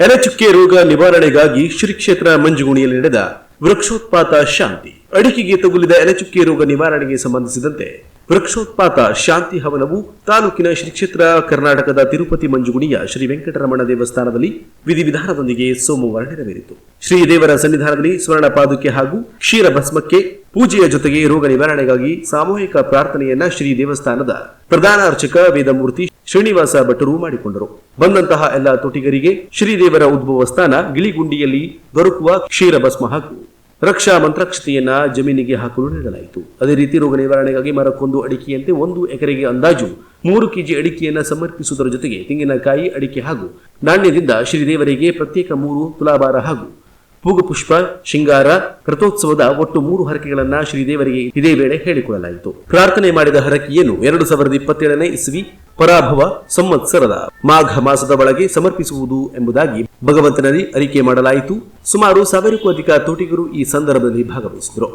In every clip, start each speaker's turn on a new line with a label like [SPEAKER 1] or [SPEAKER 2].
[SPEAKER 1] ಎಲೆಚುಕ್ಕೆ ರೋಗ ನಿವಾರಣೆಗಾಗಿ ಶ್ರೀ ಕ್ಷೇತ್ರ ಮಂಜುಗುಣಿಯಲ್ಲಿ ನಡೆದ ವೃಕ್ಷೋತ್ಪಾತ ಶಾಂತಿ, ಅಡಿಕೆಗೆ ತಗುಲಿದ ಎಲೆಚುಕ್ಕೆ ರೋಗ ನಿವಾರಣೆಗೆ ಸಂಬಂಧಿಸಿದಂತೆ ವೃಕ್ಷೋತ್ಪಾತ ಶಾಂತಿ ಹವನವು ತಾಲೂಕಿನ ಶ್ರೀ ಕ್ಷೇತ್ರ ಕರ್ನಾಟಕದ ತಿರುಪತಿ ಮಂಜುಗುಣಿಯ ಶ್ರೀ ವೆಂಕಟರಮಣ ದೇವಸ್ಥಾನದಲ್ಲಿ ವಿಧಿವಿಧಾನದೊಂದಿಗೆ ಸೋಮವಾರ ನೆರವೇರಿತು. ಶ್ರೀ ದೇವರ ಸನ್ನಿಧಾನದಲ್ಲಿ ಸ್ವರ್ಣ ಪಾದುಕೆ ಹಾಗೂ ಕ್ಷೀರ ಭಸ್ಮಕ್ಕೆ ಪೂಜೆಯ ಜೊತೆಗೆ ರೋಗ ನಿವಾರಣೆಗಾಗಿ ಸಾಮೂಹಿಕ ಪ್ರಾರ್ಥನೆಯನ್ನ ಶ್ರೀ ದೇವಸ್ಥಾನದ ಪ್ರಧಾನ ಅರ್ಚಕ ವೇದಮೂರ್ತಿ ಶ್ರೀನಿವಾಸ ಭಟ್ಟರು ಮಾಡಿಕೊಂಡರು. ಬಂದಂತಹ ಎಲ್ಲ ತೋಟಿಗರಿಗೆ ಶ್ರೀದೇವರ ಉದ್ಭವ ಸ್ಥಾನ ಗಿಳಿಗುಂಡಿಯಲ್ಲಿ ದೊರಕುವ ಕ್ಷೀರ ಭಸ್ಮ ಹಾಗೂ ರಕ್ಷಾ ಮಂತ್ರಕ್ಷತೆಯನ್ನು ಜಮೀನಿಗೆ ಹಾಕಲು ನೀಡಲಾಯಿತು ಅದೇ ರೀತಿ ರೋಗ ನಿವಾರಣೆಗಾಗಿ ಮರಕ್ಕೊಂದು ಅಡಿಕೆಯಂತೆ ಒಂದು ಎಕರೆಗೆ ಅಂದಾಜು ಮೂರು ಕೆಜಿ ಅಡಿಕೆಯನ್ನು ಸಮರ್ಪಿಸುವುದರ ಜೊತೆಗೆ ತೆಂಗಿನಕಾಯಿ ಅಡಿಕೆ ಹಾಗೂ ನಾಣ್ಯದಿಂದ ಶ್ರೀದೇವರಿಗೆ ಪ್ರತ್ಯೇಕ ಮೂರು ತುಲಾಭಾರ ಹಾಗೂ ಪುಷ್ಪ ಶೃಂಗಾರ, ರಥೋತ್ಸವದ ಒಟ್ಟು ಮೂರು ಹರಕೆಗಳನ್ನ ಶ್ರೀದೇವರಿಗೆ ಇದೇ ವೇಳೆ ಹೇಳಿಕೊಳ್ಳಲಾಯಿತು ಪ್ರಾರ್ಥನೆ ಮಾಡಿದ ಹರಕೆಯನ್ನು ಎರಡು ಸಾವಿರದ ಇಪ್ಪತ್ತೇಳನೇ ಇಸ್ವಿ ಪರಾಭವ ಸಂವತ್ಸರದ ಮಾಘ ಮಾಸದ ಒಳಗೆ ಸಮರ್ಪಿಸುವುದು ಎಂಬುದಾಗಿ ಭಗವಂತನಲ್ಲಿ ಅರಿಕೆ ಮಾಡಲಾಯಿತು. ಸುಮಾರು ಸಾವಿರಕ್ಕೂ ಅಧಿಕ ತೋಟಿಗರು ಈ ಸಂದರ್ಭದಲ್ಲಿ ಭಾಗವಹಿಸಿದರು.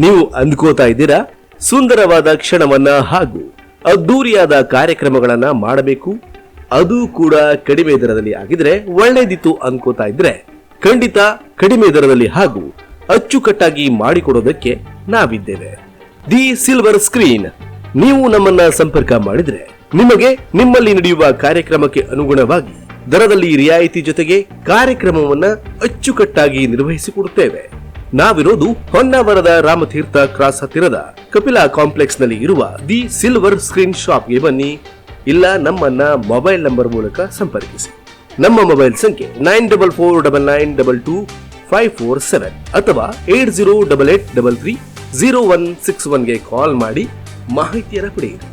[SPEAKER 1] ನೀವು ಅಂದ್ಕೋತಾ ಇದ್ದೀರಾ? ಸುಂದರವಾದ ಕ್ಷಣವನ್ನ ಹಾಗೂ ಅದ್ದೂರಿಯಾದ ಕಾರ್ಯಕ್ರಮಗಳನ್ನ ಮಾಡಬೇಕು. ಅದು ಕೂಡ ಕಡಿಮೆ ದರದಲ್ಲಿ ಆಗಿದ್ರೆ ಒಳ್ಳೇದಿತ್ತು ಅನ್ಕೋತಾ ಇದ್ರೆ ಖಂಡಿತ ಕಡಿಮೆ ದರದಲ್ಲಿ ಹಾಗೂ ಅಚ್ಚುಕಟ್ಟಾಗಿ ಮಾಡಿಕೊಡೋದಕ್ಕೆ ನಾವಿದ್ದೇವೆ. The silver screen. ನೀವು ನಮ್ಮನ್ನ ಸಂಪರ್ಕ ಮಾಡಿದ್ರೆ ನಿಮಗೆ ನಿಮ್ಮಲ್ಲಿ ನಡೆಯುವ ಕಾರ್ಯಕ್ರಮಕ್ಕೆ ಅನುಗುಣವಾಗಿ ದರದಲ್ಲಿ ರಿಯಾಯಿತಿ ಜೊತೆಗೆ ಕಾರ್ಯಕ್ರಮವನ್ನ ಅಚ್ಚುಕಟ್ಟಾಗಿ ನಿರ್ವಹಿಸಿಕೊಡುತ್ತೇವೆ ನಾವಿರೋದು ಹೊನ್ನಾವರದ ರಾಮತೀರ್ಥ ಕ್ರಾಸ್ ಹತ್ತಿರದ ಕಪಿಲಾ ಕಾಂಪ್ಲೆಕ್ಸ್ನಲ್ಲಿ ಇರುವ ದಿ ಸಿಲ್ವರ್ ಸ್ಕ್ರೀನ್ ಶಾಪ್ಗೆ ಬನ್ನಿ. ಇಲ್ಲ, ನಮ್ಮನ್ನ ಮೊಬೈಲ್ ನಂಬರ್ ಮೂಲಕ ಸಂಪರ್ಕಿಸಿ. ನಮ್ಮ ಮೊಬೈಲ್ ಸಂಖ್ಯೆ nine double four double nine double two five four seven ಅಥವಾ eight zero double eight double three zero one six ಒನ್ಗೆ call ಮಾಡಿ ಮಾಹಿತಿಯನ್ನು ಪಡೆಯಿರಿ.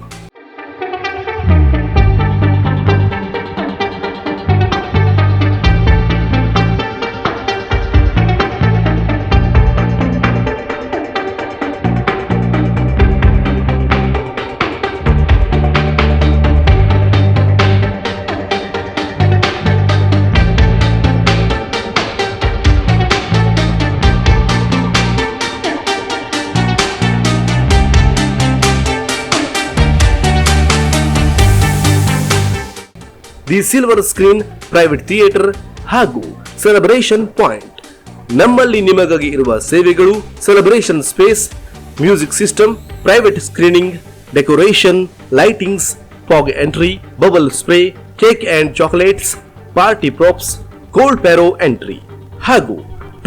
[SPEAKER 1] The silver screen, private theatre ಹಾಗೂ ಸೆಲೆಬ್ರೇಷನ್ ಪಾಯಿಂಟ್. ನಮ್ಮಲ್ಲಿ ನಿಮಗಾಗಿ ಇರುವ ಸೇವೆಗಳು celebration space, music system, private screening, decoration, lightings, fog entry, bubble spray, cake and chocolates, party props, cold pyro entry. ಹಾಗೂ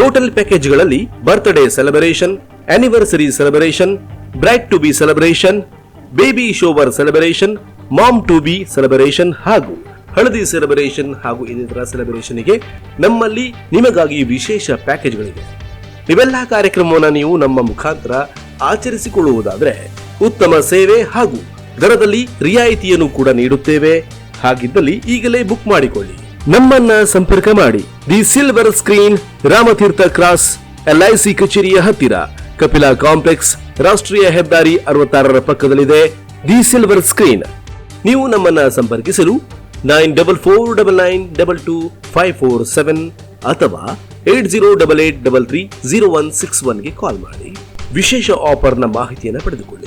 [SPEAKER 1] total ಪ್ಯಾಕೇಜ್ಗಳಲ್ಲಿ birthday celebration anniversary celebration, bride to be celebration, baby shower celebration, mom to be celebration ಹಾಗೂ ಹಳದಿ celebration ಹಾಗೂ ಇನ್ನಿತರ ಸೆಲೆಬ್ರೇಷನ್ಗೆ ನಮ್ಮಲ್ಲಿ ನಿಮಗಾಗಿ ವಿಶೇಷ ಪ್ಯಾಕೇಜ್ಗಳಿವೆ. ಇವೆಲ್ಲ ಕಾರ್ಯಕ್ರಮವನ್ನು ನೀವು ನಮ್ಮ ಮುಖಾಂತರ ಆಚರಿಸಿಕೊಳ್ಳುವುದಾದರೆ ಉತ್ತಮ ಸೇವೆ ಹಾಗೂ ದರದಲ್ಲಿ ರಿಯಾಯಿತಿಯನ್ನು ಕೂಡ ನೀಡುತ್ತೇವೆ. ಹಾಗಿದ್ದಲ್ಲಿ ಈಗಲೇ ಬುಕ್ ಮಾಡಿಕೊಳ್ಳಿ. ನಮ್ಮನ್ನ ಸಂಪರ್ಕ ಮಾಡಿ. The silver screen, Ramatheertha cross LIC ಕಚೇರಿಯ ಹತ್ತಿರ. ಕಪಿಲಾ ಕಾಂಪ್ಲೆಕ್ಸ್, ರಾಷ್ಟ್ರೀಯ ಹೆದ್ದಾರಿ ಅರವತ್ತಾರರ ಪಕ್ಕದಲ್ಲಿದೆ. The silver screen. ನೀವು ನಮ್ಮನ್ನ ಸಂಪರ್ಕಿಸಲು nine double four double nine double two five four seven ಅಥವಾ eight zero double eight double three zero one six ಒನ್ಗೆ call ಮಾಡಿ. ವಿಶೇಷ ಆಫರ್ನ ಮಾಹಿತಿಯನ್ನು ಪಡೆದುಕೊಳ್ಳಿ.